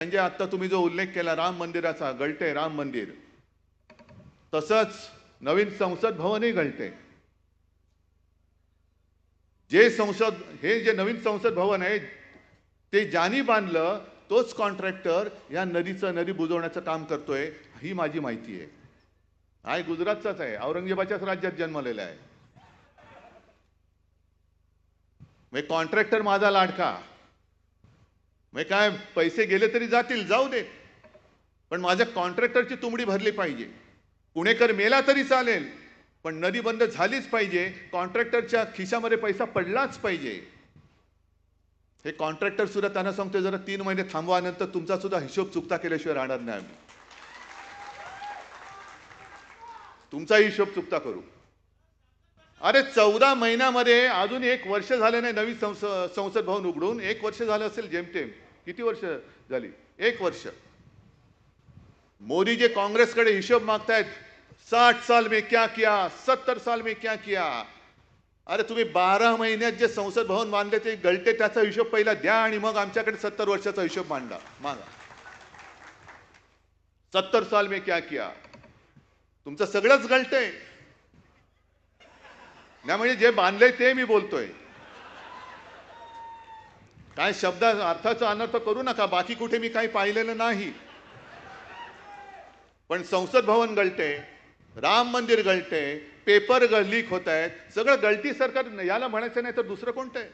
म्हणजे आता तुम्ही जो उल्लेख केला राम मंदिराचा गळते राम मंदिर. तसंच नवीन संसद भवनही गळते. जे संसद हे जे नवीन संसद भवन आहे ते ज्यानी बांधलं तोच कॉन्ट्रॅक्टर या नदीचं नदी बुजवण्याचं काम करतोय ही माझी माहिती आहे. हाय गुजरातचाच आहे औरंगजेबाच्याच राज्यात जन्मलेला आहे. म्हणजे कॉन्ट्रॅक्टर माझा लाडका. मग काय पैसे गेले तरी जातील जाऊ दे. पण माझ्या कॉन्ट्रॅक्टरची तुंबडी भरली पाहिजे. पुणेकर मेला तरी चालेल पण नदी बंद झालीच पाहिजे. कॉन्ट्रॅक्टरच्या खिशामध्ये पैसा पडलाच पाहिजे. हे कॉन्ट्रॅक्टर सुद्धा त्यांना सांगतो जरा तीन महिने थांबवा नंतर तुमचा सुद्धा हिशोब चुकता केल्याशिवाय राहणार नाही आम्ही. तुमचा हिशोब चुकता करू. अरे चौदा महिन्यामध्ये अजून एक वर्ष झालं नाही नवीन संस संसद भवन उघडून. एक वर्ष झालं असेल जेमतेम. किती वर्ष झाली? एक वर्ष. मोदी जे काँग्रेसकडे हिशोब मागतायत. साठ साल में क्या किया? सत्तर साल में क्या किया? अरे तुम्ही बारा महिन्यात जे संसद भवन मानले ते गळते त्याचा हिशोब पहिला द्या आणि मग आमच्याकडे सत्तर वर्षाचा हिशोब मांडा. मागा. सत्तर साल में क्या किया? तुमचं सगळंच गळतंय. नाही म्हणजे जे बांधलंय ते मी बोलतोय. काय शब्द अर्थाचा अनर्थ करू नका बाकी कुठे मी काही पाहिलेलं नाही. पण संसद भवन गळते राम मंदिर गळते पेपर लीक होत आहेत सगळं गळती सरकार याला म्हणायचं नाही तर दुसरं कोणतं आहे?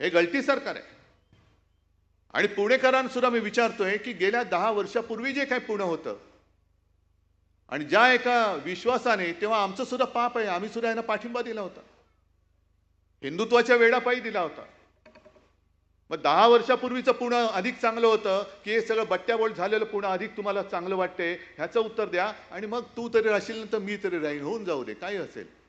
हे गळती सरकार आहे. आणि पुणेकरांना सुद्धा मी विचारतोय की गेल्या दहा वर्षापूर्वी जे काही पुणे होतं आणि ज्या एका विश्वासाने तेव्हा आमचं सुद्धा पाप आहे आम्ही सुद्धा यांना पाठिंबा दिला होता. हिंदुत्वाच्या वेळापायी दिला होता. मग दहा वर्षापूर्वीचं पुणं अधिक चांगलं होतं की हे सगळं बट्ट्याबोळ झालेलं पुणं अधिक तुम्हाला चांगलं वाटते ह्याचं उत्तर द्या. आणि मग तू तरी राहशील तर मी तरी राहीन. होऊन जाऊ दे. काही असेल.